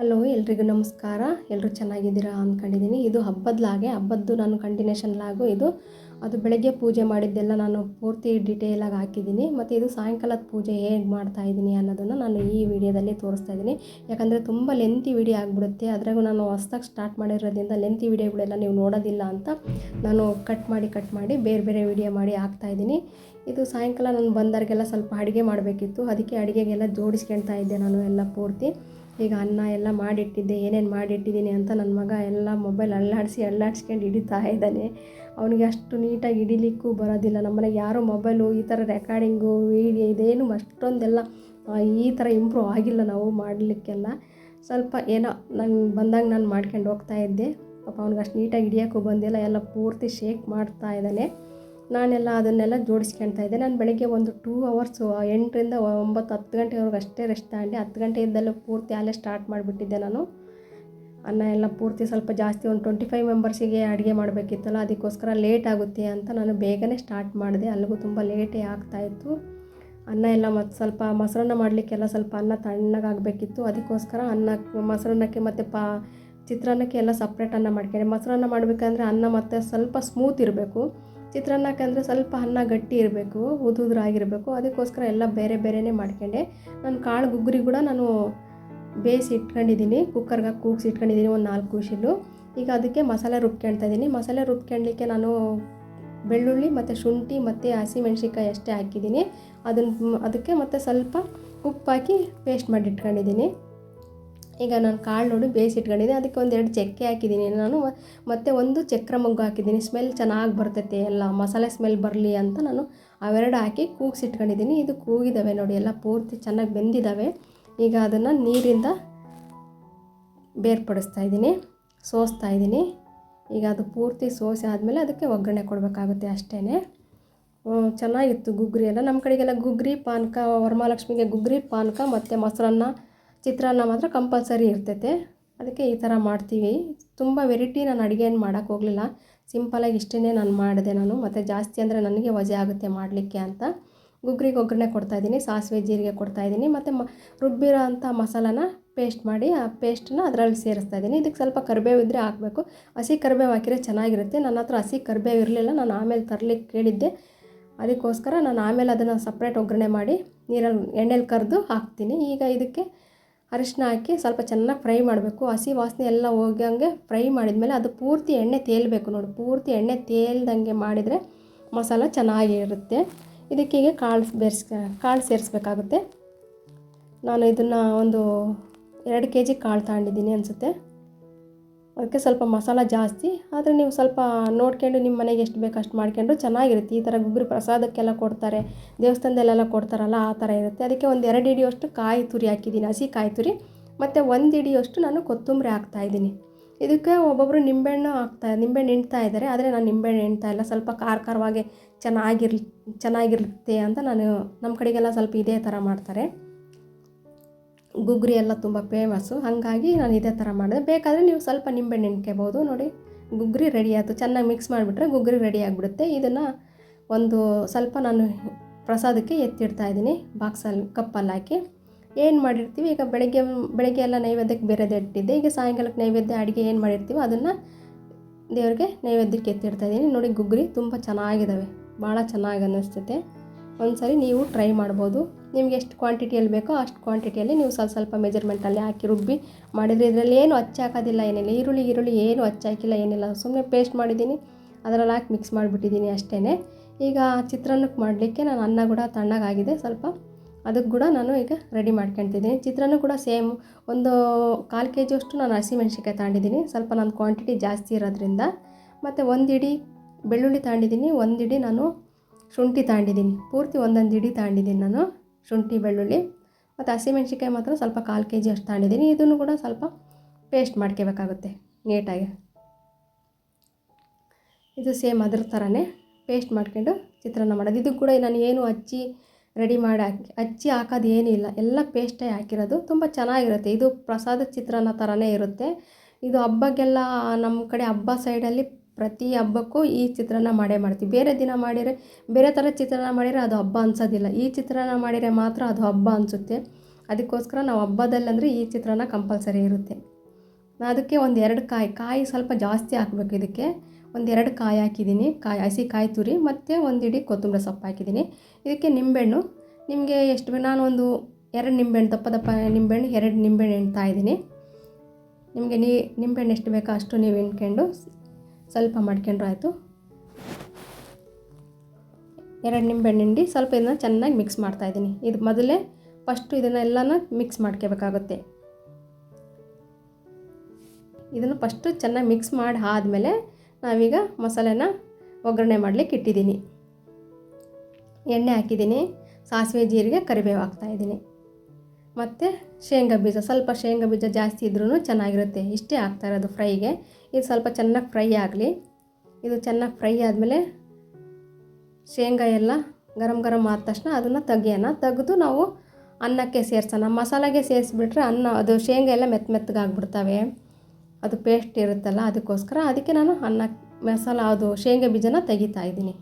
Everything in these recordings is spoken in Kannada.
ಹಲೋ, ಎಲ್ರಿಗೂ ನಮಸ್ಕಾರ. ಎಲ್ಲರೂ ಚೆನ್ನಾಗಿದ್ದೀರಾ ಅಂದ್ಕೊಂಡಿದ್ದೀನಿ ಇದು ಹಬ್ಬದ ಲಾಗೆ. ಹಬ್ಬದ್ದು ನಾನು ಕಂಟಿನ್ಯೂಷನ್ ಲಾಗು ಇದು. ಅದು ಬೆಳಗ್ಗೆ ಪೂಜೆ ಮಾಡಿದ್ದೆಲ್ಲ ನಾನು ಪೂರ್ತಿ ಡಿಟೇಲಾಗಿ ಹಾಕಿದ್ದೀನಿ. ಮತ್ತು ಇದು ಸಾಯಂಕಾಲದ ಪೂಜೆ ಹೇಗೆ ಮಾಡ್ತಾ ಇದ್ದೀನಿ ಅನ್ನೋದನ್ನು ನಾನು ಈ ವಿಡಿಯೋದಲ್ಲಿ ತೋರಿಸ್ತಾ ಇದ್ದೀನಿ. ಯಾಕಂದರೆ ತುಂಬ ಲೆಂತಿ ವಿಡಿಯೋ ಆಗಿಬಿಡುತ್ತೆ. ಅದ್ರಾಗೂ ನಾನು ಹೊಸ್ದಾಗಿ ಸ್ಟಾರ್ಟ್ ಮಾಡಿರೋದ್ರಿಂದ ಲೆಂತಿ ವಿಡಿಯೋಗಳೆಲ್ಲ ನೀವು ನೋಡೋದಿಲ್ಲ ಅಂತ ನಾನು ಕಟ್ ಮಾಡಿ ಕಟ್ ಮಾಡಿ ಬೇರೆ ಬೇರೆ ವಿಡಿಯೋ ಮಾಡಿ ಹಾಕ್ತಾ ಇದ್ದೀನಿ. ಇದು ಸಾಯಂಕಾಲ ನಾನು ಬಂದವ್ರಿಗೆಲ್ಲ ಸ್ವಲ್ಪ ಅಡುಗೆ ಮಾಡಬೇಕಿತ್ತು. ಅದಕ್ಕೆ ಅಡುಗೆಗೆಲ್ಲ ಜೋಡಿಸ್ಕೊಳ್ತಾ ಇದ್ದೆ ನಾನು ಎಲ್ಲ ಪೂರ್ತಿ. ಈಗ ಅನ್ನ ಎಲ್ಲ ಮಾಡಿಟ್ಟಿದ್ದೆ, ಏನೇನು ಮಾಡಿಟ್ಟಿದ್ದೀನಿ ಅಂತ ನನ್ನ ಮಗ ಎಲ್ಲ ಮೊಬೈಲ್ ಅಲ್ಲಾಡಿಸಿ ಅಲ್ಲಾಡಿಸ್ಕೊಂಡು ಹಿಡಿತಾ ಇದ್ದಾನೆ. ಅವನಿಗೆ ಅಷ್ಟು ನೀಟಾಗಿ ಹಿಡಿಲಿಕ್ಕೂ ಬರೋದಿಲ್ಲ. ನಮ್ಮನೆಗೆ ಯಾರು ಮೊಬೈಲು ಈ ಥರ ರೆಕಾರ್ಡಿಂಗು ವೀಡಿಯೋ ಇದೇನು ಅಷ್ಟೊಂದೆಲ್ಲ ಈ ಥರ ಇಂಪ್ರೂವ್ ಆಗಿಲ್ಲ ನಾವು ಮಾಡಲಿಕ್ಕೆಲ್ಲ. ಸ್ವಲ್ಪ ಏನೋ ನಂಗೆ ಬಂದಾಗ ನಾನು ಮಾಡ್ಕೊಂಡು ಹೋಗ್ತಾ ಇದ್ದೆ. ಪಾಪ ಅವ್ನಿಗೆ ಅಷ್ಟು ನೀಟಾಗಿ ಹಿಡಿಯೋಕ್ಕೂ ಬಂದಿಲ್ಲ. ಎಲ್ಲ ಪೂರ್ತಿ ಶೇಕ್ ಮಾಡ್ತಾ ಇದ್ದಾನೆ. ನಾನೆಲ್ಲ ಅದನ್ನೆಲ್ಲ ಜೋಡಿಸ್ಕೊಳ್ತಾ ಇದ್ದೆ. ನಾನು ಬೆಳಗ್ಗೆ ಒಂದು ಟೂ ಅವರ್ಸು ಎಂಟರಿಂದ ಒಂಬತ್ತು, ಹತ್ತು ಗಂಟೆವರೆಗೂ ಅಷ್ಟೇ ರೆಸ್ಟ್ ತಗೊಂಡೆ. ಹತ್ತು ಗಂಟೆಯಿಂದಲೂ ಪೂರ್ತಿ ಅಲ್ಲೇ ಸ್ಟಾರ್ಟ್ ಮಾಡಿಬಿಟ್ಟಿದ್ದೆ ನಾನು. ಅನ್ನ ಎಲ್ಲ ಪೂರ್ತಿ ಸ್ವಲ್ಪ ಜಾಸ್ತಿ ಒಂದು ಟ್ವೆಂಟಿ ಫೈವ್ ಮೆಂಬರ್ಸಿಗೆ ಅಡುಗೆ ಮಾಡಬೇಕಿತ್ತಲ್ಲ, ಅದಕ್ಕೋಸ್ಕರ ಲೇಟ್ ಆಗುತ್ತೆ ಅಂತ ನಾನು ಬೇಗನೆ ಸ್ಟಾರ್ಟ್ ಮಾಡಿದೆ. ಅಲ್ಲಿಗೂ ತುಂಬ ಲೇಟೇ ಆಗ್ತಾಯಿತ್ತು ಅನ್ನ ಎಲ್ಲ ಮತ್ತು ಸ್ವಲ್ಪ ಮೊಸರನ್ನ ಮಾಡಲಿಕ್ಕೆಲ್ಲ ಸ್ವಲ್ಪ ಅನ್ನ ತಣ್ಣಗಾಗಬೇಕಿತ್ತು. ಅದಕ್ಕೋಸ್ಕರ ಅನ್ನ, ಮೊಸರನ್ನಕ್ಕೆ ಮತ್ತು ಪಾ, ಚಿತ್ರಾನ್ನಕ್ಕೆ ಎಲ್ಲ ಸಪ್ರೇಟ್ ಅನ್ನ ಮಾಡ್ಕೊಂಡೆ. ಮೊಸರನ್ನ ಮಾಡಬೇಕಂದ್ರೆ ಅನ್ನ ಮತ್ತು ಸ್ವಲ್ಪ ಸ್ಮೂತ್ ಇರಬೇಕು. ಚಿತ್ರಾನ್ನಕ್ಕೆ ಅಂದರೆ ಸ್ವಲ್ಪ ಅನ್ನ ಗಟ್ಟಿ ಇರಬೇಕು ಉದುದ್ರಾಗಿರಬೇಕು ಅದಕ್ಕೋಸ್ಕರ ಎಲ್ಲ ಬೇರೆ ಬೇರೆನೇ ಮಾಡ್ಕೊಂಡೆ. ನಾನು ಕಾಳು ಗುಗ್ಗರಿ ಕೂಡ ನಾನು ಬೇಯಿಸಿ ಇಟ್ಕೊಂಡಿದ್ದೀನಿ. ಕುಕ್ಕರ್ಗೆ ಕೂಗಿಸಿ ಇಟ್ಕೊಂಡಿದ್ದೀನಿ ಒಂದು ನಾಲ್ಕು ವಿಷಿಲು ಈಗ ಅದಕ್ಕೆ ಮಸಾಲೆ ರುಬ್ಕೊಳ್ತಾ ಇದ್ದೀನಿ. ಮಸಾಲೆ ರುಬ್ಕೊಳ್ಲಿಕ್ಕೆ ನಾನು ಬೆಳ್ಳುಳ್ಳಿ ಮತ್ತು ಶುಂಠಿ ಮತ್ತು ಹಸಿಮೆಣ್ಸಿನ್ಕಾಯಿ ಅಷ್ಟೇ ಹಾಕಿದ್ದೀನಿ. ಅದನ್ನು ಅದಕ್ಕೆ ಮತ್ತು ಸ್ವಲ್ಪ ಉಪ್ಪು ಹಾಕಿ ಪೇಸ್ಟ್ ಮಾಡಿ ಇಟ್ಕೊಂಡಿದ್ದೀನಿ. ಈಗ ನಾನು ಕಾಳು ನೋಡಿ ಬೇಯಿಸಿಟ್ಕೊಂಡಿದ್ದೆ ಅದಕ್ಕೆ ಒಂದೆರಡು ಚಕ್ಕೆ ಹಾಕಿದ್ದೀನಿ. ನಾನು ಮತ್ತು ಒಂದು ಚಕ್ರ ಮೊಗ್ಗು ಹಾಕಿದ್ದೀನಿ. ಸ್ಮೆಲ್ ಚೆನ್ನಾಗಿ ಬರ್ತೈತೆ. ಎಲ್ಲ ಮಸಾಲೆ ಸ್ಮೆಲ್ ಬರಲಿ ಅಂತ ನಾನು ಅವೆರಡು ಹಾಕಿ ಕೂಗಿಸಿಟ್ಕೊಂಡಿದ್ದೀನಿ ಇದು ಕೂಗಿದ್ದಾವೆ ನೋಡಿ, ಎಲ್ಲ ಪೂರ್ತಿ ಚೆನ್ನಾಗಿ ಬೆಂದಿದ್ದಾವೆ ಈಗ ಅದನ್ನು ನೀರಿಂದ ಬೇರ್ಪಡಿಸ್ತಾ ಇದ್ದೀನಿ. ಸೋಸ್ತಾ ಇದ್ದೀನಿ. ಈಗ ಅದು ಪೂರ್ತಿ ಸೋಸಿ ಆದಮೇಲೆ ಅದಕ್ಕೆ ಒಗ್ಗರಣೆ ಕೊಡಬೇಕಾಗುತ್ತೆ ಅಷ್ಟೇ ಚೆನ್ನಾಗಿತ್ತು ಗುಗ್ರಿ ಎಲ್ಲ. ನಮ್ಮ ಕಡೆಗೆಲ್ಲ ಗುಗ್ರಿ, ಪಾನಕ, ವರಮಹಾಲಕ್ಷ್ಮಿಗೆ ಗುಗ್ರಿ, ಪಾನಕ ಮತ್ತು ಮೊಸರನ್ನ ಚಿತ್ರಾನ್ನ ಮಾತ್ರ ಕಂಪಲ್ಸರಿ ಇರ್ತೈತೆ. ಅದಕ್ಕೆ ಈ ಥರ ಮಾಡ್ತೀವಿ. ತುಂಬ ವೆರೈಟಿ ನಾನು ಅಡುಗೆ ಏನು ಮಾಡೋಕ್ಕೆ ಹೋಗಲಿಲ್ಲ ಸಿಂಪಲಾಗಿ ಇಷ್ಟೇ ನಾನು ಮಾಡಿದೆ ನಾನು. ಮತ್ತು ಜಾಸ್ತಿ ಅಂದರೆ ನನಗೆ ವಜೆ ಆಗುತ್ತೆ ಮಾಡಲಿಕ್ಕೆ ಅಂತ. ಗುಗ್ರಿಗೆ ಒಗ್ಗರಣೆ ಕೊಡ್ತಾಯಿದ್ದೀನಿ ಸಾಸಿವೆ, ಜೀರಿಗೆ ಕೊಡ್ತಾಯಿದ್ದೀನಿ ಮತ್ತು ಮ, ರುಬ್ಬಿರೋ ಅಂಥ ಮಸಾಲಾನ ಪೇಸ್ಟ್ ಮಾಡಿ ಆ ಪೇಸ್ಟನ್ನ ಅದರಲ್ಲಿ ಸೇರಿಸ್ತಾ ಇದ್ದೀನಿ. ಇದಕ್ಕೆ ಸ್ವಲ್ಪ ಕರಿಬೇವು ಇದ್ದರೆ ಹಾಕಬೇಕು. ಹಸಿ ಕರಿಬೇವು ಹಾಕಿದ್ರೆ ಚೆನ್ನಾಗಿರುತ್ತೆ. ನನ್ನ ಹತ್ರ ಹಸಿ ಕರಿಬೇವು ಇರಲಿಲ್ಲ. ನಾನು ಆಮೇಲೆ ತರಲಿಕ್ಕೆ ಕೇಳಿದ್ದೆ. ಅದಕ್ಕೋಸ್ಕರ ನಾನು ಆಮೇಲೆ ಅದನ್ನು ಸಪ್ರೇಟ್ ಒಗ್ಗರಣೆ ಮಾಡಿ ನೀರಲ್ಲಿ ಎಣ್ಣೆಲಿ ಕರೆದು ಹಾಕ್ತೀನಿ. ಈಗ ಇದಕ್ಕೆ ಅರಿಶಿನ ಹಾಕಿ ಸ್ವಲ್ಪ ಚೆನ್ನಾಗಿ ಫ್ರೈ ಮಾಡಬೇಕು. ಹಸಿ ವಾಸನೆ ಎಲ್ಲ ಹೋಗಂಗೆ ಫ್ರೈ ಮಾಡಿದ್ಮೇಲೆ ಅದು ಪೂರ್ತಿ ಎಣ್ಣೆ ತೇಲಬೇಕು ನೋಡಿ. ಪೂರ್ತಿ ಎಣ್ಣೆ ತೇಲ್ದಂಗೆ ಮಾಡಿದರೆ ಮಸಾಲ ಚೆನ್ನಾಗಿರುತ್ತೆ. ಇದಕ್ಕೀಗ ಕಾಳು ಬೆರೆಸ್, ಕಾಳು ಸೇರಿಸ್ಬೇಕಾಗುತ್ತೆ. ನಾನು ಇದನ್ನು ಒಂದು ಎರಡು ಕೆ ಜಿ ಕಾಳು ತಗೊಂಡಿದ್ದೀನಿ ಅನಿಸುತ್ತೆ. ಅದಕ್ಕೆ ಸ್ವಲ್ಪ ಮಸಾಲ ಜಾಸ್ತಿ, ಆದರೆ ನೀವು ಸ್ವಲ್ಪ ನೋಡ್ಕೊಂಡು ನಿಮ್ಮ ಮನೆಗೆ ಎಷ್ಟು ಬೇಕು ಅಷ್ಟು ಮಾಡ್ಕೊಂಡು ಚೆನ್ನಾಗಿರುತ್ತೆ. ಈ ಥರ ಗುಗ್ರಿ ಪ್ರಸಾದಕ್ಕೆಲ್ಲ ಕೊಡ್ತಾರೆ, ದೇವಸ್ಥಾನದಲ್ಲೆಲ್ಲ ಕೊಡ್ತಾರಲ್ಲ, ಆ ಥರ ಇರುತ್ತೆ. ಅದಕ್ಕೆ ಒಂದು ಎರಡು ಹಿಡಿಯೋಷ್ಟು ಕಾಯಿ ತುರಿ ಹಾಕಿದ್ದೀನಿ, ಹಸಿ ಕಾಯಿ ತುರಿ. ಮತ್ತು ಒಂದು ಹಿಡಿಯೋಷ್ಟು ನಾನು ಕೊತ್ತಂಬರಿ ಹಾಕ್ತಾಯಿದ್ದೀನಿ ಇದಕ್ಕೆ ಒಬ್ಬೊಬ್ಬರು ನಿಂಬೆಹಣ್ಣು ಹಾಕ್ತಾ, ನಿಂಬೆಹಣ್ಣು ಹಿಂಡ್ತಾ ಇದ್ದಾರೆ, ಆದರೆ ನಾನು ನಿಂಬೆಹಣ್ಣು ಹಿಂಡ್ತಾ ಇಲ್ಲ. ಸ್ವಲ್ಪ ಖಾರ ಖಾರವಾಗಿ ಚೆನ್ನಾಗಿರ್, ಚೆನ್ನಾಗಿರುತ್ತೆ ಅಂತ ನಾನು, ನಮ್ಮ ಕಡೆಗೆಲ್ಲ ಸ್ವಲ್ಪ ಇದೇ ಥರ ಮಾಡ್ತಾರೆ. ಗುಗ್ರಿ ಎಲ್ಲ ತುಂಬ ಫೇಮಸ್ಸು ಹಾಗಾಗಿ ನಾನು ಇದೇ ಥರ ಮಾಡಿದೆ. ಬೇಕಾದರೆ ನೀವು ಸ್ವಲ್ಪ ನಿಂಬೆಹಣ್ಣು ಹಿಂಡ್ಕೋಬೋದು ನೋಡಿ, ಗುಗ್ರಿ ರೆಡಿ ಆಯಿತು. ಚೆನ್ನಾಗಿ ಮಿಕ್ಸ್ ಮಾಡಿಬಿಟ್ರೆ ಗುಗ್ರಿ ರೆಡಿ ಆಗಿಬಿಡುತ್ತೆ. ಇದನ್ನು ಒಂದು ಸ್ವಲ್ಪ ನಾನು ಪ್ರಸಾದಕ್ಕೆ ಎತ್ತಿಡ್ತಾ ಇದ್ದೀನಿ. ಬಾಕ್ಸಲ್ಲಿ ಕಪ್ಪಲ್ಲಿ ಹಾಕಿ. ಏನು ಮಾಡಿರ್ತೀವಿ? ಈಗ ಬೆಳಗ್ಗೆ ಬೆಳಗ್ಗೆ ಎಲ್ಲ ನೈವೇದ್ಯಕ್ಕೆ ಬೇರೆದೇ ಇಟ್ಟಿದ್ದೆ. ಈಗ ಸಾಯಂಕಾಲಕ್ಕೆ ನೈವೇದ್ಯ, ಅಡುಗೆ ಏನು ಮಾಡಿರ್ತೀವೋ ಅದನ್ನು ದೇವ್ರಿಗೆ ನೈವೇದ್ಯಕ್ಕೆ ಎತ್ತಿಡ್ತಾ ಇದ್ದೀನಿ. ನೋಡಿ, ಗುಗ್ರಿ ತುಂಬ ಚೆನ್ನಾಗಿದ್ದಾವೆ ಭಾಳ ಚೆನ್ನಾಗಿ ಅನ್ನಿಸ್ತೈತೆ ಒಂದ್ಸರಿ ನೀವು ಟ್ರೈ ಮಾಡ್ಬೋದು. ನಿಮ್ಗೆ ಎಷ್ಟು ಕ್ವಾಂಟಿಟಿಯಲ್ಲಿ ಬೇಕೋ ಅಷ್ಟು ಕ್ವಾಂಟಿಟಿಯಲ್ಲಿ ನೀವು ಸ್ವಲ್ಪ ಸ್ವಲ್ಪ ಮೆಜರ್ಮೆಂಟಲ್ಲಿ ಹಾಕಿ ರುಬ್ಬಿ ಮಾಡಿದರೆ ಇದರಲ್ಲಿ ಏನು ಹಚ್ಚಾಕೋದಿಲ್ಲ ಏನಿಲ್ಲ. ಈರುಳ್ಳಿ ಈರುಳ್ಳಿ ಏನು ಹಚ್ಚಾಕಿಲ್ಲ ಏನಿಲ್ಲ. ಸುಮ್ಮನೆ ಪೇಸ್ಟ್ ಮಾಡಿದ್ದೀನಿ. ಅದರಲ್ಲಿ ಹಾಕಿ ಮಿಕ್ಸ್ ಮಾಡಿಬಿಟ್ಟಿದ್ದೀನಿ ಅಷ್ಟೇ ಈಗ ಚಿತ್ರಾನ್ನಕ್ಕೆ ಮಾಡಲಿಕ್ಕೆ ನಾನು ಅನ್ನ ಕೂಡ ತಣ್ಣಗಾಗಿದೆ. ಸ್ವಲ್ಪ ಅದಕ್ಕೆ ಕೂಡ ನಾನು ಈಗ ರೆಡಿ ಮಾಡ್ಕೊತಿದ್ದೀನಿ ಚಿತ್ರಾನ್ನ ಕೂಡ ಸೇಮ್ ಒಂದು ಕಾಲು ಕೆ ಜಿಯಷ್ಟು ನಾನು ಹಸಿಮೆಣ್ಸಿನ್ಕಾಯಿ ತಗೊಂಡಿದ್ದೀನಿ. ಸ್ವಲ್ಪ ನನ್ನ ಕ್ವಾಂಟಿಟಿ ಜಾಸ್ತಿ ಇರೋದ್ರಿಂದ. ಮತ್ತು ಒಂದು ಇಡೀ ಬೆಳ್ಳುಳ್ಳಿ ತಗೊಂಡಿದ್ದೀನಿ. ಒಂದು ಇಡೀ ನಾನು ಶುಂಠಿ ತಗೊಂಡಿದ್ದೀನಿ ಪೂರ್ತಿ ಒಂದೊಂದು ಹಿಡಿ ತಗೊಂಡಿದ್ದೀನಿ ನಾನು, ಶುಂಠಿ, ಬೆಳ್ಳುಳ್ಳಿ. ಮತ್ತು ಹಸಿಮೆಣ್ಸಿನ್ಕಾಯಿ ಮಾತ್ರ ಸ್ವಲ್ಪ ಕಾಲು ಕೆ ಜಿ ಅಷ್ಟು ತಗೊಂಡಿದ್ದೀನಿ ಇದನ್ನು ಕೂಡ ಸ್ವಲ್ಪ ಪೇಸ್ಟ್ ಮಾಡ್ಕೋಬೇಕಾಗುತ್ತೆ, ನೀಟಾಗಿ. ಇದು ಸೇಮ್ ಅದ್ರ ಥರನೇ ಪೇಸ್ಟ್ ಮಾಡ್ಕೊಂಡು ಚಿತ್ರಾನ್ನ ಮಾಡೋದು. ಇದು ಕೂಡ ನಾನು ಏನು ಹಚ್ಚಿ ರೆಡಿ ಮಾಡಿ ಹಾಕಿ ಹಚ್ಚಿ ಹಾಕೋದು ಏನಿಲ್ಲ ಎಲ್ಲ ಪೇಸ್ಟೇ ಹಾಕಿರೋದು. ತುಂಬ ಚೆನ್ನಾಗಿರುತ್ತೆ. ಇದು ಪ್ರಸಾದ ಚಿತ್ರಾನ್ನ ಥರನೇ ಇರುತ್ತೆ. ಇದು ಹಬ್ಬಕ್ಕೆಲ್ಲ ನಮ್ಮ ಕಡೆ ಹಬ್ಬ ಸೈಡಲ್ಲಿ ಪ್ರತಿ ಹಬ್ಬಕ್ಕೂ ಈ ಚಿತ್ರಾನ್ನ ಮಾಡೇ ಮಾಡ್ತೀವಿ. ಬೇರೆ ದಿನ ಮಾಡಿದರೆ, ಬೇರೆ ಥರ ಚಿತ್ರಾನ್ನ ಮಾಡಿದರೆ ಅದು ಹಬ್ಬ ಅನ್ಸೋದಿಲ್ಲ. ಈ ಚಿತ್ರಾನ್ನ ಮಾಡಿದರೆ ಮಾತ್ರ ಅದು ಹಬ್ಬ ಅನಿಸುತ್ತೆ. ಅದಕ್ಕೋಸ್ಕರ ನಾವು ಹಬ್ಬದಲ್ಲಂದರೆ ಈ ಚಿತ್ರಾನ್ನ ಕಂಪಲ್ಸರಿ ಇರುತ್ತೆ. ನಾನು ಅದಕ್ಕೆ ಒಂದು ಎರಡು ಕಾಯಿ ಕಾಯಿ ಸ್ವಲ್ಪ ಜಾಸ್ತಿ ಹಾಕಬೇಕು ಇದಕ್ಕೆ. ಒಂದೆರಡು ಕಾಯಿ ಹಾಕಿದ್ದೀನಿ. ಕಾಯಿ, ಹಸಿ ಕಾಯಿ ತುರಿ ಮತ್ತು ಒಂದು ಇಡೀ ಕೊತ್ತಂಬರಿ ಸೊಪ್ಪು ಹಾಕಿದ್ದೀನಿ. ಇದಕ್ಕೆ ನಿಂಬೆಹಣ್ಣು. ನಿಮಗೆ ಎಷ್ಟು ನಾನು ಒಂದು ಎರಡು ನಿಂಬೆಹಣ್ಣು, ದಪ್ಪ ದಪ್ಪ ನಿಂಬೆಹಣ್ಣು, ಎರಡು ನಿಂಬೆಹಣ್ಣು ಇದ್ದೀನಿ. ನಿಮಗೆ ನೀ, ನಿಂಬೆಹಣ್ಣು ಎಷ್ಟು ಬೇಕೋ ಅಷ್ಟು ನೀವು ಎಣ್ಕೊಂಡು ಸ್ವಲ್ಪ ಮಾಡ್ಕೊಂಡ್ರೆ ಆಯಿತು. ಎರಡು ನಿಂಬೆಹಣ್ಣು ಹಿಂಡಿ ಸ್ವಲ್ಪ ಇದನ್ನ ಚೆನ್ನಾಗಿ ಮಿಕ್ಸ್ ಮಾಡ್ತಾಯಿದ್ದೀನಿ ಇದು ಮೊದಲೇ ಫಸ್ಟು ಇದನ್ನೆಲ್ಲನೂ ಮಿಕ್ಸ್ ಮಾಡ್ಕೋಬೇಕಾಗುತ್ತೆ. ಇದನ್ನು ಫಸ್ಟು ಚೆನ್ನಾಗಿ ಮಿಕ್ಸ್ ಮಾಡಿ ಆದಮೇಲೆ ನಾವೀಗ ಮಸಾಲೆನ ಒಗ್ಗರಣೆ ಮಾಡಲಿಕ್ಕೆ ಇಟ್ಟಿದ್ದೀನಿ. ಎಣ್ಣೆ ಹಾಕಿದ್ದೀನಿ. ಸಾಸಿವೆ, ಜೀರಿಗೆ, ಕರಿಬೇವು ಹಾಕ್ತಾಯಿದ್ದೀನಿ ಮತ್ತು ಶೇಂಗಾ ಬೀಜ, ಸ್ವಲ್ಪ ಶೇಂಗಾ ಬೀಜ ಜಾಸ್ತಿ ಇದ್ರೂ ಚೆನ್ನಾಗಿರುತ್ತೆ. ಇಷ್ಟೇ ಹಾಕ್ತಾ ಇರೋದು ಫ್ರೈಗೆ. ಇದು ಸ್ವಲ್ಪ ಚೆನ್ನಾಗಿ ಫ್ರೈ ಆಗಲಿ. ಇದು ಚೆನ್ನಾಗಿ ಫ್ರೈ ಆದಮೇಲೆ ಶೇಂಗಾ ಎಲ್ಲ ಗರಂ ಗರಂ ಆದ ತಕ್ಷಣ ಅದನ್ನು ತೆಗಿಯೋಣ. ತೆಗೆದು ನಾವು ಅನ್ನಕ್ಕೆ ಸೇರ್ಸೋಣ. ಮಸಾಲೆಗೆ ಸೇರಿಸ್ಬಿಟ್ರೆ ಅನ್ನ, ಅದು ಶೇಂಗಾ ಎಲ್ಲ ಮೆತ್ತ ಮೆತ್ತಗಾಗ್ಬಿಡ್ತವೆ ಅದು ಪೇಸ್ಟ್ ಇರುತ್ತಲ್ಲ, ಅದಕ್ಕೋಸ್ಕರ ಅದಕ್ಕೆ ನಾನು ಅನ್ನ, ಮಸಾಲ, ಅದು ಶೇಂಗಾ ಬೀಜನ ತೆಗಿತಾ ಇದ್ದೀನಿ.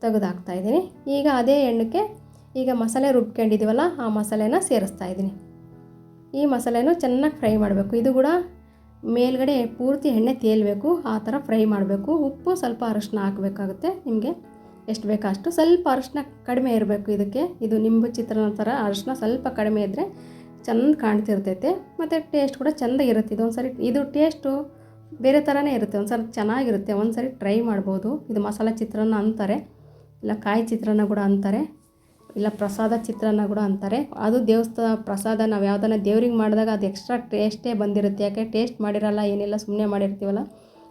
ತೆಗೆದು ಹಾಕ್ತಾಯಿದ್ದೀನಿ ಈಗ ಅದೇ ಎಣ್ಣಕ್ಕೆ ಈಗ ಮಸಾಲೆ ರುಬ್ಕೊಂಡಿದ್ದೀವಲ್ಲ, ಆ ಮಸಾಲೆನ ಸೇರಿಸ್ತಾ ಇದ್ದೀನಿ. ಈ ಮಸಾಲೆನೂ ಚೆನ್ನಾಗಿ ಫ್ರೈ ಮಾಡಬೇಕು. ಇದು ಕೂಡ ಮೇಲ್ಗಡೆ ಪೂರ್ತಿ ಎಣ್ಣೆ ತೇಲಬೇಕು, ಆ ಥರ ಫ್ರೈ ಮಾಡಬೇಕು. ಉಪ್ಪು ಸ್ವಲ್ಪ ಅರಶಿನ ಹಾಕಬೇಕಾಗುತ್ತೆ ನಿಮಗೆ ಎಷ್ಟು ಬೇಕೋ ಅಷ್ಟು. ಸ್ವಲ್ಪ ಅರಶಿನ ಕಡಿಮೆ ಇರಬೇಕು ಇದಕ್ಕೆ. ಇದು ನಿಂಬು ಚಿತ್ರಾನ್ನ ಥರ ಅರಶಿನ ಸ್ವಲ್ಪ ಕಡಿಮೆ ಇದ್ದರೆ ಚೆಂದ ಕಾಣ್ತಿರ್ತೈತೆ. ಮತ್ತು ಟೇಸ್ಟ್ ಕೂಡ ಚೆಂದ ಇರುತ್ತೆ. ಇದು ಒಂದು ಸರಿ ಇದು ಟೇಸ್ಟು ಬೇರೆ ಥರನೇ ಇರುತ್ತೆ. ಒಂದು ಸರಿ ಚೆನ್ನಾಗಿರುತ್ತೆ. ಒಂದು ಸರಿ ಟ್ರೈ ಮಾಡ್ಬೋದು. ಇದು ಮಸಾಲೆ ಚಿತ್ರಾನ್ನ ಅಂತಾರೆ. ಇಲ್ಲ ಕಾಯಿ ಚಿತ್ರಾನ್ನ ಕೂಡ ಅಂತಾರೆ. ಇಲ್ಲ ಪ್ರಸಾದ ಚಿತ್ರಾನ್ನ ಕೂಡ ಅಂತಾರೆ. ಅದು ದೇವಸ್ಥಾನ ಪ್ರಸಾದ ನಾವು ಯಾವುದನ್ನ ದೇವ್ರಿಗೆ ಮಾಡಿದಾಗ ಅದು ಎಕ್ಸ್ಟ್ರಾ ಟೇಸ್ಟೇ ಬಂದಿರುತ್ತೆ. ಯಾಕೆ ಟೇಸ್ಟ್ ಮಾಡಿರಲ್ಲ, ಏನಿಲ್ಲ ಸುಮ್ಮನೆ ಮಾಡಿರ್ತೀವಲ್ಲ?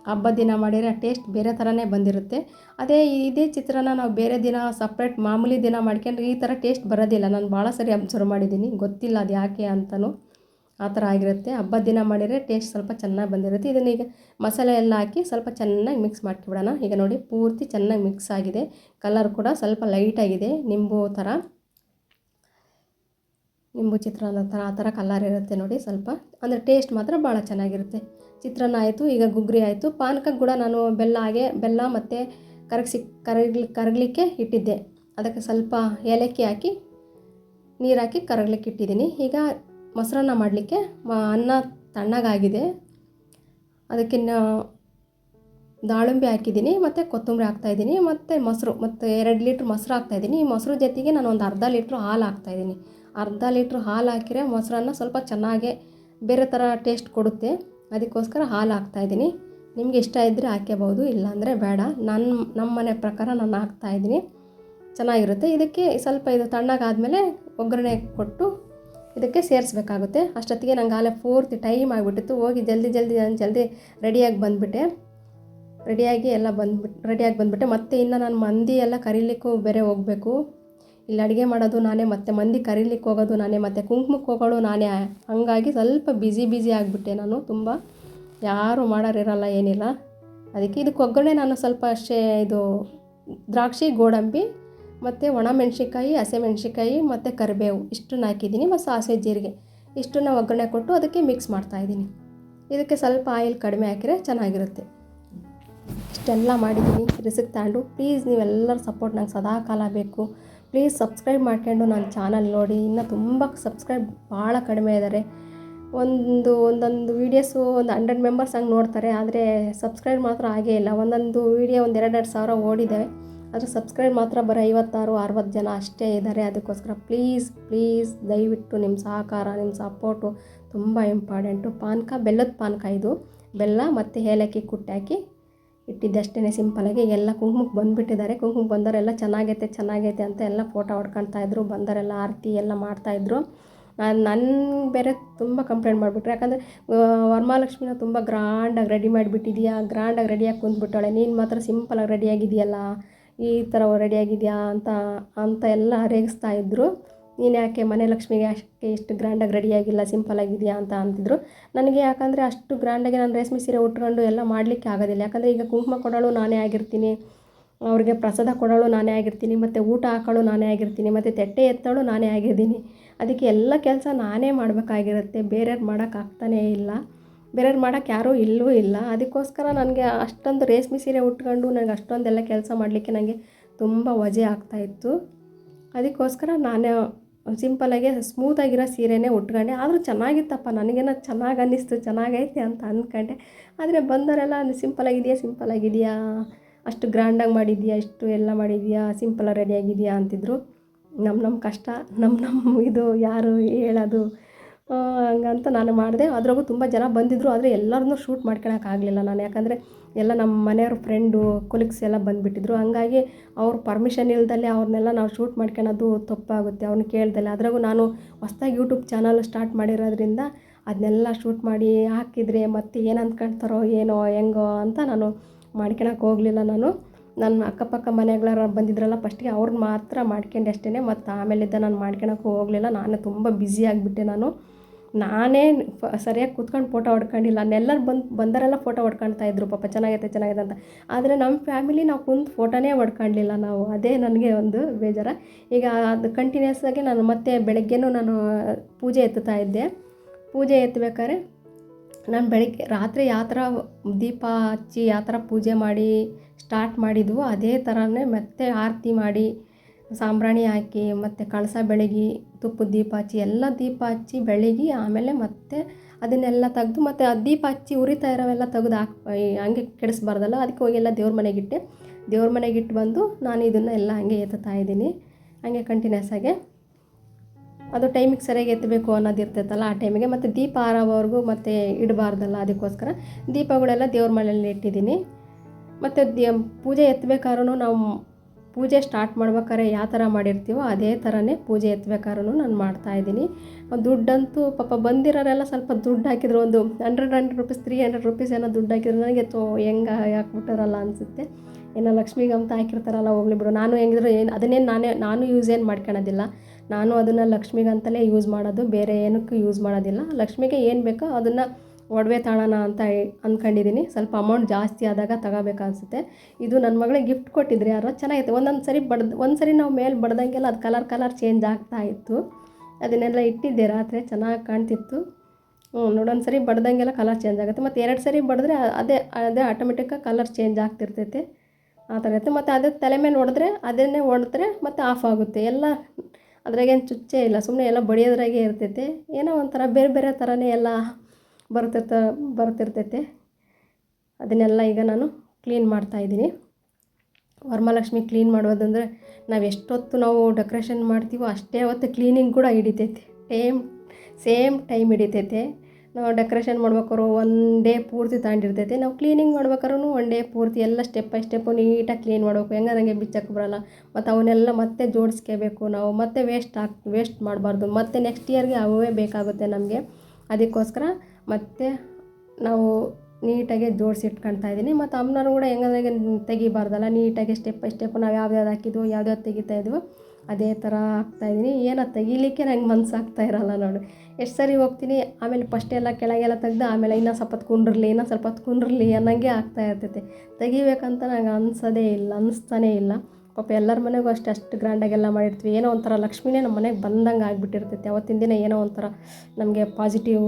ಹಬ್ಬದ ದಿನ ಮಾಡಿದರೆ ಟೇಸ್ಟ್ ಬೇರೆ ಥರನೇ ಬಂದಿರುತ್ತೆ. ಅದೇ ಇದೇ ಚಿತ್ರಾನ್ನ ನಾವು ಬೇರೆ ದಿನ ಸಪ್ರೇಟ್ ಮಾಮೂಲಿ ದಿನ ಮಾಡ್ಕೊಂಡ್ರೆ ಈ ಥರ ಟೇಸ್ಟ್ ಬರೋದಿಲ್ಲ. ನಾನು ಭಾಳ ಸರಿ ಅಬ್ಸರ್ವ್ ಮಾಡಿದ್ದೀನಿ. ಗೊತ್ತಿಲ್ಲ ಅದು ಯಾಕೆ ಅಂತಲೂ ಆ ಥರ ಆಗಿರುತ್ತೆ. ಹಬ್ಬದ ದಿನ ಮಾಡಿದರೆ ಟೇಸ್ಟ್ ಸ್ವಲ್ಪ ಚೆನ್ನಾಗಿ ಬಂದಿರುತ್ತೆ. ಇದನ್ನ ಈಗ ಮಸಾಲೆ ಎಲ್ಲ ಹಾಕಿ ಸ್ವಲ್ಪ ಚೆನ್ನಾಗಿ ಮಿಕ್ಸ್ ಮಾಡ್ಕೊಬಿಡೋಣ. ಈಗ ನೋಡಿ ಪೂರ್ತಿ ಚೆನ್ನಾಗಿ ಮಿಕ್ಸ್ ಆಗಿದೆ. ಕಲರ್ ಕೂಡ ಸ್ವಲ್ಪ ಲೈಟಾಗಿದೆ ನಿಂಬು ಥರ. ನಿಂಬು ಚಿತ್ರಾನ್ನ ಥರ, ಆ ಥರ ಕಲರ್ ಇರುತ್ತೆ ನೋಡಿ ಸ್ವಲ್ಪ. ಅಂದರೆ ಟೇಸ್ಟ್ ಮಾತ್ರ ಭಾಳ ಚೆನ್ನಾಗಿರುತ್ತೆ. ಚಿತ್ರಾನ್ನ ಆಯಿತು, ಈಗ ಗುಗ್ರಿ ಆಯಿತು. ಪಾನಕ ಕೂಡ ನಾನು ಬೆಲ್ಲ ಹಾಗೆ, ಬೆಲ್ಲ ಮತ್ತು ಕರಗಿಸಿ, ಕರಗ್ಲಿ, ಕರಗಲಿಕ್ಕೆ ಇಟ್ಟಿದ್ದೆ. ಅದಕ್ಕೆ ಸ್ವಲ್ಪ ಏಲಕ್ಕಿ ಹಾಕಿ ನೀರಾಕಿ ಹಾಕಿ ಕರಗ್ಲಿಕ್ಕೆ ಇಟ್ಟಿದ್ದೀನಿ. ಈಗ ಮೊಸರನ್ನ ಮಾಡಲಿಕ್ಕೆ ಅನ್ನ ತಣ್ಣಗಾಗಿದೆ. ಅದಕ್ಕೆ ದಾಳಿಂಬೆ ಹಾಕಿದ್ದೀನಿ, ಮತ್ತು ಕೊತ್ತಂಬರಿ ಹಾಕ್ತಾಯಿದ್ದೀನಿ ಮತ್ತು ಮೊಸರು, ಮತ್ತು ಎರಡು ಲೀಟ್ರ್ ಮೊಸರು ಹಾಕ್ತಾಯಿದ್ದೀನಿ ಈ ಮೊಸರು ಜೊತೆಗೆ ನಾನು ಒಂದು ಅರ್ಧ ಲೀಟ್ರ್ ಹಾಲು ಹಾಕ್ತಾಯಿದ್ದೀನಿ ಅರ್ಧ ಲೀಟ್ರ್ ಹಾಲು ಹಾಕಿದ್ರೆ ಮೊಸರನ್ನ ಸ್ವಲ್ಪ ಚೆನ್ನಾಗೆ ಬೇರೆ ಥರ ಟೇಸ್ಟ್ ಕೊಡುತ್ತೆ. ಅದಕ್ಕೋಸ್ಕರ ಹಾಲು ಹಾಕ್ತಾಯಿದ್ದೀನಿ ನಿಮಗೆ ಇಷ್ಟ ಇದ್ದರೆ ಹಾಕ್ಕೋಬೋದು ಇಲ್ಲಾಂದರೆ ಬೇಡ. ನನ್ನ ನಮ್ಮ ಮನೆ ಪ್ರಕಾರ ನಾನು ಹಾಕ್ತಾಯಿದ್ದೀನಿ ಚೆನ್ನಾಗಿರುತ್ತೆ. ಇದಕ್ಕೆ ಸ್ವಲ್ಪ ಇದು ತಣ್ಣಗಾದಮೇಲೆ ಒಗ್ಗರಣೆ ಕೊಟ್ಟು ಇದಕ್ಕೆ ಸೇರಿಸ್ಬೇಕಾಗುತ್ತೆ. ಅಷ್ಟೊತ್ತಿಗೆ ನಂಗೆ ಆಲೆ ಪೂರ್ತಿ ಟೈಮ್ ಆಗಿಬಿಟ್ಟಿತ್ತು. ಹೋಗಿ ಜಲ್ದಿ ಜಲ್ದಿ ನಾನು ಜಲ್ದಿ ರೆಡಿಯಾಗಿ ಬಂದುಬಿಟ್ಟೆ. ರೆಡಿಯಾಗಿ ಎಲ್ಲ ಬಂದ್ಬಿಟ್ಟು ರೆಡಿಯಾಗಿ ಬಂದುಬಿಟ್ಟೆ. ಮತ್ತೆ ಇನ್ನು ನಾನು ಮಂದಿ ಎಲ್ಲ ಕರೀಲಿಕ್ಕೂ ಬೇರೆ ಹೋಗಬೇಕು. ಇಲ್ಲಿ ಅಡುಗೆ ಮಾಡೋದು ನಾನೇ, ಮತ್ತೆ ಮಂದಿ ಕರೀಲಿಕ್ಕೆ ಹೋಗೋದು ನಾನೇ, ಮತ್ತು ಕುಂಕುಮಕ್ಕೆ ಹೋಗೋಳು ನಾನೇ. ಹಾಗಾಗಿ ಸ್ವಲ್ಪ ಬ್ಯುಸಿ ಬ್ಯುಸಿ ಆಗಿಬಿಟ್ಟೆ ನಾನು ತುಂಬ. ಯಾರು ಮಾಡೋರಿರಲ್ಲ, ಏನಿಲ್ಲ. ಅದಕ್ಕೆ ಇದಕ್ಕೆ ಒಗ್ಗರಣೆ ನಾನು ಸ್ವಲ್ಪ ಅಷ್ಟೇ ಇದು ದ್ರಾಕ್ಷಿ, ಗೋಡಂಬಿ ಮತ್ತು ಒಣಮೆಣ್ಸಿನ್ಕಾಯಿ ಹಸಿಮೆಣ್ಸಿನ್ಕಾಯಿ ಮತ್ತು ಕರಿಬೇವು ಇಷ್ಟನ್ನು ಹಾಕಿದ್ದೀನಿ ಮತ್ತು ಸಾಸಿವೆ ಜೀರಿಗೆ ಇಷ್ಟನ್ನು ಒಗ್ಗರಣೆ ಕೊಟ್ಟು ಅದಕ್ಕೆ ಮಿಕ್ಸ್ ಮಾಡ್ತಾಯಿದ್ದೀನಿ ಇದಕ್ಕೆ ಸ್ವಲ್ಪ ಆಯಿಲ್ ಕಡಿಮೆ ಹಾಕಿದರೆ ಚೆನ್ನಾಗಿರುತ್ತೆ. ಇಷ್ಟೆಲ್ಲ ಮಾಡಿದ್ದೀನಿ. ರಿಸಿಕ್ ತಗೊಂಡು ಪ್ಲೀಸ್ ನೀವೆಲ್ಲರೂ ಸಪೋರ್ಟ್ ನಂಗೆ ಸದಾ ಕಾಲ ಬೇಕು. ಪ್ಲೀಸ್ ಸಬ್ಸ್ಕ್ರೈಬ್ ಮಾಡ್ಕೊಂಡು ನನ್ನ ಚಾನಲ್ ನೋಡಿ. ಇನ್ನೂ ತುಂಬ ಸಬ್ಸ್ಕ್ರೈಬ್ ಭಾಳ ಕಡಿಮೆ ಇದ್ದಾರೆ. ಒಂದು ಒಂದೊಂದು ವೀಡಿಯೋಸು ಒಂದು ಹಂಡ್ರೆಡ್ ಮೆಂಬರ್ಸ್ ಹಂಗೆ ನೋಡ್ತಾರೆ. ಆದರೆ ಸಬ್ಸ್ಕ್ರೈಬ್ ಮಾತ್ರ ಆಗೇ ಇಲ್ಲ. ಒಂದೊಂದು ವೀಡಿಯೋ ಒಂದು ಎರಡೆರಡು ಸಾವಿರ ಓಡಿದ್ದಾವೆ. ಆದರೆ ಸಬ್ಸ್ಕ್ರೈಬ್ ಮಾತ್ರ ಬರೋ ಐವತ್ತಾರು ಅರವತ್ತು ಜನ ಅಷ್ಟೇ ಇದ್ದಾರೆ. ಅದಕ್ಕೋಸ್ಕರ ಪ್ಲೀಸ್ ಪ್ಲೀಸ್ ದಯವಿಟ್ಟು ನಿಮ್ಮ ಸಹಕಾರ, ನಿಮ್ಮ ಸಪೋರ್ಟು ತುಂಬ ಇಂಪಾರ್ಟೆಂಟು ಪಾನಕ, ಬೆಲ್ಲದ ಪಾನಕ ಇದು. ಬೆಲ್ಲ ಮತ್ತು ಏಲಕ್ಕಿ ಕುಟ್ಟಾಕಿ ಇಟ್ಟಿದ್ದಷ್ಟೇ ಸಿಂಪಲಾಗಿ ಎಲ್ಲ ಕುಂಕುಮಕ್ಕೆ ಬಂದುಬಿಟ್ಟಿದ್ದಾರೆ. ಕುಂಕುಮಕ್ಕೆ ಬಂದವರೆಲ್ಲ ಚೆನ್ನಾಗೈತೆ ಚೆನ್ನಾಗೈತೆ ಅಂತ ಎಲ್ಲ ಫೋಟೋ ಹೊಡ್ಕೊತಾಯಿದ್ರು ಬಂದವರೆಲ್ಲ ಆರತಿ ಎಲ್ಲ ಮಾಡ್ತಾಯಿದ್ರು ನಾನು ನನ್ನ ಬೇರೆ ತುಂಬ ಕಂಪ್ಲೇಂಟ್ ಮಾಡಿಬಿಟ್ರು. ಯಾಕಂದರೆ ವರಮಹಾಲಕ್ಷ್ಮಿನ ತುಂಬ ಗ್ರ್ಯಾಂಡಾಗಿ ರೆಡಿ ಮಾಡಿಬಿಟ್ಟಿದ್ಯಾ? ಗ್ರ್ಯಾಂಡಾಗಿ ರೆಡಿಯಾಗಿ ಕುಂದ್ಬಿಟ್ಟಾಳೆ ನೀನು ಮಾತ್ರ ಸಿಂಪಲಾಗಿ ರೆಡಿಯಾಗಿದೆಯಲ್ಲ ಈ ಥರ ರೆಡಿಯಾಗಿದೆಯಾ ಅಂತ ಅಂತ ಎಲ್ಲ ರೇಗಿಸ್ತಾ ಇದ್ದರು ನೀನು ಯಾಕೆ ಮನೆ ಲಕ್ಷ್ಮಿಗೆ ಅಷ್ಟೇ ಇಷ್ಟು ಗ್ರ್ಯಾಂಡಾಗಿ ರೆಡಿಯಾಗಿಲ್ಲ ಸಿಂಪಲಾಗಿದೆಯಾ ಅಂತ ಅಂತಿದ್ರು. ನನಗೆ ಯಾಕಂದರೆ ಅಷ್ಟು ಗ್ರ್ಯಾಂಡಾಗಿ ನಾನು ರೇಷ್ಮೆ ಸೀರೆ ಉಟ್ಕೊಂಡು ಎಲ್ಲ ಮಾಡಲಿಕ್ಕೆ ಆಗೋದಿಲ್ಲ. ಯಾಕಂದರೆ ಈಗ ಕುಂಕುಮ ಕೊಡೋಳು ನಾನೇ ಆಗಿರ್ತೀನಿ, ಅವ್ರಿಗೆ ಪ್ರಸಾದ ಕೊಡೋಳು ನಾನೇ ಆಗಿರ್ತೀನಿ, ಮತ್ತು ಊಟ ಹಾಕೋಳು ನಾನೇ ಆಗಿರ್ತೀನಿ, ಮತ್ತು ತಟ್ಟೆ ಎತ್ತೋಳು ನಾನೇ ಆಗಿದ್ದೀನಿ. ಅದಕ್ಕೆ ಎಲ್ಲ ಕೆಲಸ ನಾನೇ ಮಾಡಬೇಕಾಗಿರುತ್ತೆ. ಬೇರೆಯವ್ರು ಮಾಡೋಕ್ಕಾಗ್ತಾನೇ ಇಲ್ಲ. ಬೇರೆಯವ್ರು ಮಾಡೋಕ್ಕೆ ಯಾರೂ ಇಲ್ಲೂ ಇಲ್ಲ. ಅದಕ್ಕೋಸ್ಕರ ನನಗೆ ಅಷ್ಟೊಂದು ರೇಷ್ಮೆ ಸೀರೆ ಉಟ್ಕೊಂಡು ನನಗೆ ಅಷ್ಟೊಂದೆಲ್ಲ ಕೆಲಸ ಮಾಡಲಿಕ್ಕೆ ನನಗೆ ತುಂಬ ವಜೆ ಆಗ್ತಾಯಿತ್ತು ಅದಕ್ಕೋಸ್ಕರ ನಾನೇ ಸಿಂಪಲಾಗೆ ಸ್ಮೂತಾಗಿರೋ ಸೀರೆನೇ ಉಟ್ಕೊಂಡೆ. ಆದರೂ ಚೆನ್ನಾಗಿತ್ತಪ್ಪ, ನನಗೇನೋ ಚೆನ್ನಾಗಿ ಅನ್ನಿಸ್ತು, ಚೆನ್ನಾಗೈತೆ ಅಂತ ಅಂದ್ಕೊಂಡೆ ಆದರೆ ಬಂದವರೆಲ್ಲ ಸಿಂಪಲಾಗಿದೆಯಾ ಸಿಂಪಲಾಗಿದೆಯಾ ಅಷ್ಟು ಗ್ರ್ಯಾಂಡಾಗಿ ಮಾಡಿದೆಯಾ? ಇಷ್ಟು ಎಲ್ಲ ಮಾಡಿದೆಯಾ? ಸಿಂಪಲಾಗಿ ರೆಡಿಯಾಗಿದೆಯಾ ಅಂತಿದ್ರು. ನಮ್ಮ ನಮ್ಮ ಕಷ್ಟ ನಮ್ಮ ನಮ್ಮ ಇದು ಯಾರು ಹೇಳೋದು? ಹಂಗಂತ ನಾನು ಮಾಡಿದೆ. ಅದ್ರಾಗೂ ತುಂಬ ಜನ ಬಂದಿದ್ದರು ಆದರೆ ಎಲ್ಲರನ್ನೂ ಶೂಟ್ ಮಾಡ್ಕೊಳಕ್ಕಾಗಲಿಲ್ಲ ನಾನು. ಯಾಕಂದರೆ ಎಲ್ಲ ನಮ್ಮ ಮನೆಯವ್ರ ಫ್ರೆಂಡು ಕೊಲೀಗ್ಸ್ ಎಲ್ಲ ಬಂದುಬಿಟ್ಟಿದ್ರು. ಹಂಗಾಗಿ ಅವ್ರ ಪರ್ಮಿಷನ್ ಇಲ್ದಲೆ ಅವ್ರನ್ನೆಲ್ಲ ನಾವು ಶೂಟ್ ಮಾಡ್ಕೊಳೋದು ತಪ್ಪಾಗುತ್ತೆ. ಅವ್ರನ್ನ ಕೇಳ್ದಲೆ. ಅದ್ರಾಗೂ ನಾನು ಹೊಸ್ದಾಗಿ ಯೂಟ್ಯೂಬ್ ಚಾನಲ್ ಸ್ಟಾರ್ಟ್ ಮಾಡಿರೋದ್ರಿಂದ ಅದನ್ನೆಲ್ಲ ಶೂಟ್ ಮಾಡಿ ಹಾಕಿದರೆ ಮತ್ತೆ ಏನು ಅಂದ್ಕೊಳ್ತಾರೋ, ಏನೋ, ಹೆಂಗೋ ಅಂತ ನಾನು ಮಾಡ್ಕೊಳಕ್ಕೆ ಹೋಗಲಿಲ್ಲ ನಾನು. ನನ್ನ ಅಕ್ಕಪಕ್ಕ ಮನೆಗಳ ಬಂದಿದ್ರಲ್ಲ ಫಸ್ಟಿಗೆ ಅವ್ರನ್ನ ಮಾತ್ರ ಮಾಡ್ಕೊಂಡೆ ಅಷ್ಟೇ ಮತ್ತು ಆಮೇಲಿದ್ದ ನಾನು ಮಾಡ್ಕೊಳಕ್ಕೂ ಹೋಗಲಿಲ್ಲ. ನಾನು ತುಂಬ ಬ್ಯುಸಿ ಆಗಿಬಿಟ್ಟೆ ನಾನು. ನಾನೇ ಫ ಸರಿಯಾಗಿ ಕೂತ್ಕೊಂಡು ಫೋಟೋ ಹೊಡ್ಕೊಂಡಿಲ್ಲ. ನೆಲ್ಲರು ಬಂದು, ಬಂದರೆಲ್ಲ ಫೋಟೋ ಹೊಡ್ಕೊಳ್ತಾ ಇದ್ರು. ಪಾಪ ಚೆನ್ನಾಗೈತೆ ಚೆನ್ನಾಗಿದೆ ಅಂತ. ಆದರೆ ನಮ್ಮ ಫ್ಯಾಮಿಲಿ ನಾವು ಕುಂತು ಫೋಟೋನೇ ಹೊಡ್ಕೊಂಡಿಲ್ಲ ನಾವು. ಅದೇ ನನಗೆ ಒಂದು ಬೇಜಾರ. ಈಗ ಅದು ಕಂಟಿನ್ಯೂಸ್ ಆಗಿ ನಾನು ಮತ್ತೆ ಬೆಳಗ್ಗೆನೂ ನಾನು ಪೂಜೆ ಎತ್ತುತ್ತಾ ಇದ್ದೆ. ಪೂಜೆ ಎತ್ತಬೇಕಾದ್ರೆ ನಾನು ಬೆಳಗ್ಗೆ, ರಾತ್ರಿ ಯಾವ ಥರ ದೀಪ ಹಚ್ಚಿ ಯಾವ ಥರ ಪೂಜೆ ಮಾಡಿ ಸ್ಟಾರ್ಟ್ ಮಾಡಿದ್ವು. ಅದೇ ಥರನೇ ಮತ್ತೆ ಆರತಿ ಮಾಡಿ, ಸಾಂಬ್ರಾಣಿ ಹಾಕಿ, ಮತ್ತು ಕಳಸ ಬೆಳಗಿ ತುಪ್ಪದ ದೀಪ ಹಚ್ಚಿ, ಎಲ್ಲ ದೀಪ ಹಚ್ಚಿ ಬೆಳಗಿ, ಆಮೇಲೆ ಮತ್ತೆ ಅದನ್ನೆಲ್ಲ ತೆಗ್ದು, ಮತ್ತು ಆ ದೀಪ ಹಚ್ಚಿ ಉರಿತಾ ಇರೋವೆಲ್ಲ ತೆಗ್ದು ಹಾಕಿ ಹಂಗೆ ಕೆಡಿಸ್ಬಾರ್ದಲ್ಲ, ಅದಕ್ಕೆ ಹೋಗಿ ಎಲ್ಲ ದೇವ್ರ ಮನೆಗಿಟ್ಟೆ ದೇವ್ರ ಮನೆಗಿಟ್ಟು ಬಂದು ನಾನು ಇದನ್ನು ಎಲ್ಲ ಹಂಗೆ ಎತ್ತುತ್ತಾ ಇದ್ದೀನಿ. ಹಂಗೆ ಕಂಟಿನ್ಯೂಸ್ ಆಗಿ. ಅದು ಟೈಮಿಗೆ ಸರಿಯಾಗಿ ಎತ್ತಬೇಕು ಅನ್ನೋದು ಇರ್ತೈತಲ್ಲ ಆ ಟೈಮಿಗೆ ಮತ್ತು ದೀಪ ಆರೋವರೆಗೂ ಮತ್ತೆ ಇಡಬಾರ್ದಲ್ಲ ಅದಕ್ಕೋಸ್ಕರ. ದೀಪಗಳೆಲ್ಲ ದೇವ್ರ ಮನೆಯಲ್ಲಿ ಇಟ್ಟಿದ್ದೀನಿ. ಮತ್ತು ಪೂಜೆ ಎತ್ತಬೇಕಾದ್ರೂ ನಾವು ಪೂಜೆ ಸ್ಟಾರ್ಟ್ ಮಾಡ್ಬೇಕಾದ್ರೆ ಯಾವ ಥರ ಮಾಡಿರ್ತೀವೋ ಅದೇ ಥರನೇ ಪೂಜೆ ಎತ್ತಬೇಕಾದ್ರೂ ನಾನು ಮಾಡ್ತಾಯಿದ್ದೀನಿ ದುಡ್ಡಂತೂ ಪಾಪ ಬಂದಿರೋರೆಲ್ಲ ಸ್ವಲ್ಪ ದುಡ್ಡು ಹಾಕಿದ್ರು, ಒಂದು hundred hundred rupees three hundred rupees ಏನೋ ದುಡ್ಡು ಹಾಕಿದ್ರು. ನನಗೆ ತೋ, ಹೆಂಗೆ ಹಾಕ್ಬಿಟ್ಟಾರಲ್ಲ ಅನಿಸುತ್ತೆ. ಏನೋ ಲಕ್ಷ್ಮಿಗೆ ಅಂತ ಹಾಕಿರ್ತಾರಲ್ಲ, ಹೋಗ್ಲಿ ಬಿಡು. ನಾನು ಹೆಂಗಿದ್ರು ಏನು ಅದನ್ನೇನು ನಾನೇ, ನಾನು ಯೂಸ್ ಏನು ಮಾಡ್ಕೊಳೋದಿಲ್ಲ. ನಾನು ಅದನ್ನು ಲಕ್ಷ್ಮಿಗಂತಲೇ ಯೂಸ್ ಮಾಡೋದು, ಬೇರೆ ಏನಕ್ಕೂ ಯೂಸ್ ಮಾಡೋದಿಲ್ಲ. ಲಕ್ಷ್ಮಿಗೆ ಏನು ಬೇಕೋ ಅದನ್ನು ಒಡವೆ ತಾಳೋಣ ಅಂತ ಅಂದ್ಕೊಂಡಿದ್ದೀನಿ ಸ್ವಲ್ಪ ಅಮೌಂಟ್ ಜಾಸ್ತಿ ಆದಾಗ ತಗೋಬೇಕನ್ಸುತ್ತೆ. ಇದು ನನ್ನ ಮಗಳಿಗೆ ಗಿಫ್ಟ್ ಕೊಟ್ಟಿದ್ರೆ ಯಾರೋ ಚೆನ್ನಾಗಿತ್ತು ಒಂದೊಂದು ಸರಿ ಬಡ್ದು, ಒಂದು ಸರಿ ನಾವು ಮೇಲೆ ಬಡ್ದಂಗೆಲ್ಲ ಅದು ಕಲರ್ ಕಲರ್ ಚೇಂಜ್ ಆಗ್ತಾ ಇತ್ತು. ಅದನ್ನೆಲ್ಲ ಇಟ್ಟಿದ್ದೆ ರಾತ್ರಿ, ಚೆನ್ನಾಗಿ ಕಾಣ್ತಿತ್ತು. ಹ್ಞೂ ನೋಡೊಂದು ಸರಿ ಬಡ್ದಂಗೆಲ್ಲ ಕಲರ್ ಚೇಂಜ್ ಆಗುತ್ತೆ. ಮತ್ತು ಎರಡು ಸರಿ ಬಡಿದ್ರೆ ಅದೇ ಅದೇ ಆಟೋಮೆಟಿಕ್ಕಾಗಿ ಕಲರ್ ಚೇಂಜ್ ಆಗ್ತಿರ್ತೈತೆ. ಆ ಥರ ಇರುತ್ತೆ. ಮತ್ತು ಅದೇ ತಲೆ ಮೇಲೆ ಹೊಡೆದ್ರೆ ಅದನ್ನೇ ಹೊಡೆದ್ರೆ ಮತ್ತೆ ಆಫ್ ಆಗುತ್ತೆ. ಎಲ್ಲ ಅದ್ರಾಗೇನು ಚುಚ್ಚೇ ಇಲ್ಲ. ಸುಮ್ಮನೆ ಎಲ್ಲ ಬಡಿಯೋದ್ರಾಗೆ ಇರ್ತೈತೆ. ಏನೋ ಒಂಥರ ಬೇರೆ ಬೇರೆ ಥರನೇ ಎಲ್ಲ ಬರ್ತಿರ್ತ, ಬರ್ತಿರ್ತೈತೆ. ಅದನ್ನೆಲ್ಲ ಈಗ ನಾನು ಕ್ಲೀನ್ ಮಾಡ್ತಾಯಿದ್ದೀನಿ ವರಮಹಾಲಕ್ಷ್ಮಿ ಕ್ಲೀನ್ ಮಾಡೋದಂದರೆ ನಾವು ಎಷ್ಟೊತ್ತು ನಾವು ಡೆಕೋರೇಷನ್ ಮಾಡ್ತೀವೋ ಅಷ್ಟೇ ಹೊತ್ತು ಕ್ಲೀನಿಂಗ್ ಕೂಡ ಹಿಡಿತೈತೆ. ಟೈಮ್ ಸೇಮ್ ಟೈಮ್ ಹಿಡಿತೈತೆ. ನಾವು ಡೆಕೋರೇಷನ್ ಮಾಡ್ಬೇಕಾದ್ರು ಒನ್ ಡೇ ಪೂರ್ತಿ ತಗೊಂಡಿರ್ತೈತೆ ನಾವು ಕ್ಲೀನಿಂಗ್ ಮಾಡ್ಬೇಕಾದ್ರೂ ಒನ್ ಡೇ ಪೂರ್ತಿ ಎಲ್ಲ ಸ್ಟೆಪ್ ಬೈ ಸ್ಟೆಪ್ಪು ನೀಟಾಗಿ ಕ್ಲೀನ್ ಮಾಡಬೇಕು. ಹೆಂಗಂಗೆ ಬಿಚ್ಚಕ್ಕೆ ಬರೋಲ್ಲ. ಮತ್ತು ಅವನ್ನೆಲ್ಲ ಮತ್ತೆ ಜೋಡಿಸ್ಕೋಬೇಕು ನಾವು. ಮತ್ತೆ ವೇಸ್ಟ್ ಹಾಕಿ ವೇಸ್ಟ್ ಮಾಡಬಾರ್ದು. ಮತ್ತೆ ನೆಕ್ಸ್ಟ್ ಇಯರ್ಗೆ ಅವೇ ಬೇಕಾಗುತ್ತೆ ನಮಗೆ. ಅದಕ್ಕೋಸ್ಕರ ಮತ್ತೆ ನಾವು ನೀಟಾಗಿ ಜೋಡಿಸಿ ಇಟ್ಕೊಳ್ತಾ ಇದ್ದೀನಿ. ಮತ್ತು ಅಮ್ಮನವ್ರು ಕೂಡ ಹೆಂಗಂದ್ರೆ ತೆಗಿಬಾರ್ದಲ್ಲ, ನೀಟಾಗಿ ಸ್ಟೆಪ್ ಬೈ ಸ್ಟೆಪ್ ನಾವು ಯಾವ್ದು ಹಾಕಿದ್ವು ಯಾವ್ದು ತೆಗಿತಾ ಇದ್ವು ಅದೇ ಥರ ಹಾಕ್ತಾಯಿದ್ದೀನಿ ಏನೋ ತೆಗಿಲಿಕ್ಕೆ ನಂಗೆ ಮನ್ಸು ಆಗ್ತಾ ಇರಲ್ಲ ನೋಡು. ಎಷ್ಟು ಸರಿ ಹೋಗ್ತೀನಿ, ಆಮೇಲೆ ಫಸ್ಟ್ ಎಲ್ಲ ಕೆಳಗೆಲ್ಲ ತೆಗ್ದು ಆಮೇಲೆ ಇನ್ನೂ ಸ್ವಲ್ಪ ಕುಂಡ್ರಲಿ ಇನ್ನೂ ಸ್ವಲ್ಪ ಕುಂಡ್ರಲಿ ಅನ್ನಂಗೆ ಆಗ್ತಾ ಇರ್ತೈತೆ. ತೆಗಿಬೇಕಂತ ನಂಗೆ ಅನ್ಸೋದೇ ಇಲ್ಲ, ಅನಿಸ್ತಾನೇ ಇಲ್ಲ. ಪಾಪ ಎಲ್ಲರ ಮನೆಗೂ ಅಷ್ಟು ಅಷ್ಟು ಗ್ರ್ಯಾಂಡಾಗೆಲ್ಲ ಮಾಡಿರ್ತೀವಿ. ಏನೋ ಒಂಥರ ಲಕ್ಷ್ಮಿನೇ ನಮ್ಮ ಮನೆಗೆ ಬಂದಂಗೆ ಆಗಿಬಿಟ್ಟಿರ್ತೈತೆ. ಅವತ್ತಿನ ದಿನ ಏನೋ ಒಂಥರ ನಮಗೆ ಪಾಸಿಟಿವ್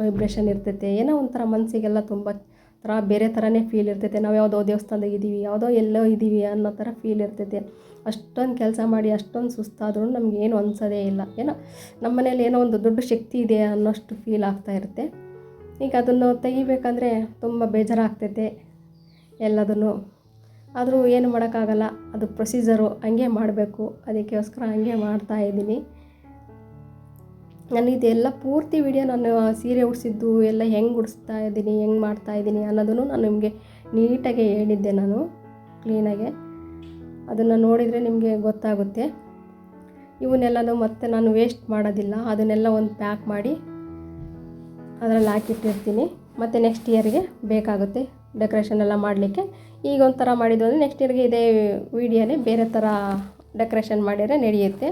ವೈಬ್ರೇಷನ್ ಇರ್ತೈತೆ. ಏನೋ ಒಂಥರ ಮನಸ್ಸಿಗೆಲ್ಲ ತುಂಬ ಥರ ಬೇರೆ ಥರನೇ ಫೀಲ್ ಇರ್ತೈತೆ. ನಾವು ಯಾವುದೋ ದೇವಸ್ಥಾನದಾಗ ಇದ್ದೀವಿ ಯಾವುದೋ ಎಲ್ಲೋ ಇದ್ದೀವಿ ಅನ್ನೋ ಥರ ಫೀಲ್ ಇರ್ತೈತೆ. ಅಷ್ಟೊಂದು ಕೆಲಸ ಮಾಡಿ, ಅಷ್ಟೊಂದು ಸುಸ್ತಾದ್ರೂ ನಮ್ಗೆ ಏನು ಅನ್ಸೋದೇ ಇಲ್ಲ. ಏನೋ ನಮ್ಮ ಮನೇಲಿ ಏನೋ ಒಂದು ದೊಡ್ಡ ಶಕ್ತಿ ಇದೆ ಅನ್ನೋಷ್ಟು ಫೀಲ್ ಆಗ್ತಾ ಇರುತ್ತೆ. ಈಗ ಅದನ್ನು ತೆಗಿಬೇಕಂದ್ರೆ ತುಂಬ ಬೇಜಾರಾಗ್ತೈತೆ ಎಲ್ಲದನ್ನು. ಆದರೂ ಏನು ಮಾಡೋಕ್ಕಾಗಲ್ಲ. ಅದು ಪ್ರೊಸೀಜರು ಹಂಗೆ ಮಾಡಬೇಕು. ಅದಕ್ಕೋಸ್ಕರ ಹಂಗೆ ಮಾಡ್ತಾ ಇದ್ದೀನಿ. ನಾನು ಇದೆಲ್ಲ ಪೂರ್ತಿ ವಿಡಿಯೋ ನಾನು ಸೀರೆ ಉಡಿಸಿದ್ದು ಎಲ್ಲ ಹೆಂಗೆ ಉಡಿಸ್ತಾ ಇದ್ದೀನಿ, ಹೆಂಗೆ ಮಾಡ್ತಾ ಇದ್ದೀನಿ ಅನ್ನೋದನ್ನು ನಾನು ನಿಮಗೆ ನೀಟಾಗಿ ಹೇಳಿದ್ದೆ ನಾನು ಕ್ಲೀನಾಗೆ ಅದನ್ನು ನೋಡಿದರೆ ನಿಮಗೆ ಗೊತ್ತಾಗುತ್ತೆ. ಇವನ್ನೆಲ್ಲನೂ ಮತ್ತೆ ನಾನು ವೇಸ್ಟ್ ಮಾಡೋದಿಲ್ಲ, ಅದನ್ನೆಲ್ಲ ಒಂದು ಪ್ಯಾಕ್ ಮಾಡಿ ಅದರಲ್ಲಿ ಹಾಕಿಟ್ಟಿರ್ತೀನಿ. ಮತ್ತು ನೆಕ್ಸ್ಟ್ ಇಯರ್ಗೆ ಬೇಕಾಗುತ್ತೆ ಡೆಕೋರೇಷನ್ ಎಲ್ಲ ಮಾಡಲಿಕ್ಕೆ. ಈಗ ಒಂಥರ ಮಾಡಿದ್ದು ಅಂದರೆ ನೆಕ್ಸ್ಟ್ ಇಯರ್ಗೆ ಇದೇ ವೀಡಿಯೋನೇ ಬೇರೆ ಥರ ಡೆಕೋರೇಷನ್ ಮಾಡಿದರೆ ನಡೆಯುತ್ತೆ.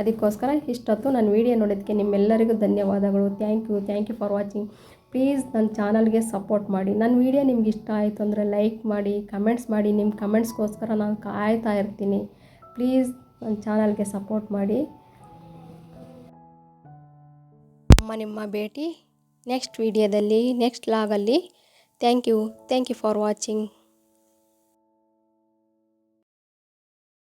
ಅದಕ್ಕೋಸ್ಕರ ಇಷ್ಟೊತ್ತು ನಾನು ವೀಡಿಯೋ ನೋಡೋದಕ್ಕೆ ನಿಮ್ಮೆಲ್ಲರಿಗೂ ಧನ್ಯವಾದಗಳು. Thank you thank you for watching please ನನ್ನ ಚಾನಲ್ಗೆ ಸಪೋರ್ಟ್ ಮಾಡಿ. ನನ್ನ ವೀಡಿಯೋ ನಿಮ್ಗೆ ಇಷ್ಟ ಆಯಿತು ಅಂದರೆ ಲೈಕ್ ಮಾಡಿ ಕಮೆಂಟ್ಸ್ ಮಾಡಿ. ನಿಮ್ಮ ಕಮೆಂಟ್ಸ್ಗೋಸ್ಕರ ನಾನು ಕಾಯ್ತಾ ಇರ್ತೀನಿ. ಪ್ಲೀಸ್ ನನ್ನ ಚಾನಲ್ಗೆ ಸಪೋರ್ಟ್ ಮಾಡಿ. ಅಮ್ಮ, ನಿಮ್ಮ ಭೇಟಿ ನೆಕ್ಸ್ಟ್ ವೀಡಿಯೋದಲ್ಲಿ next ಲಾಗಲ್ಲಿ thank you thank you for watching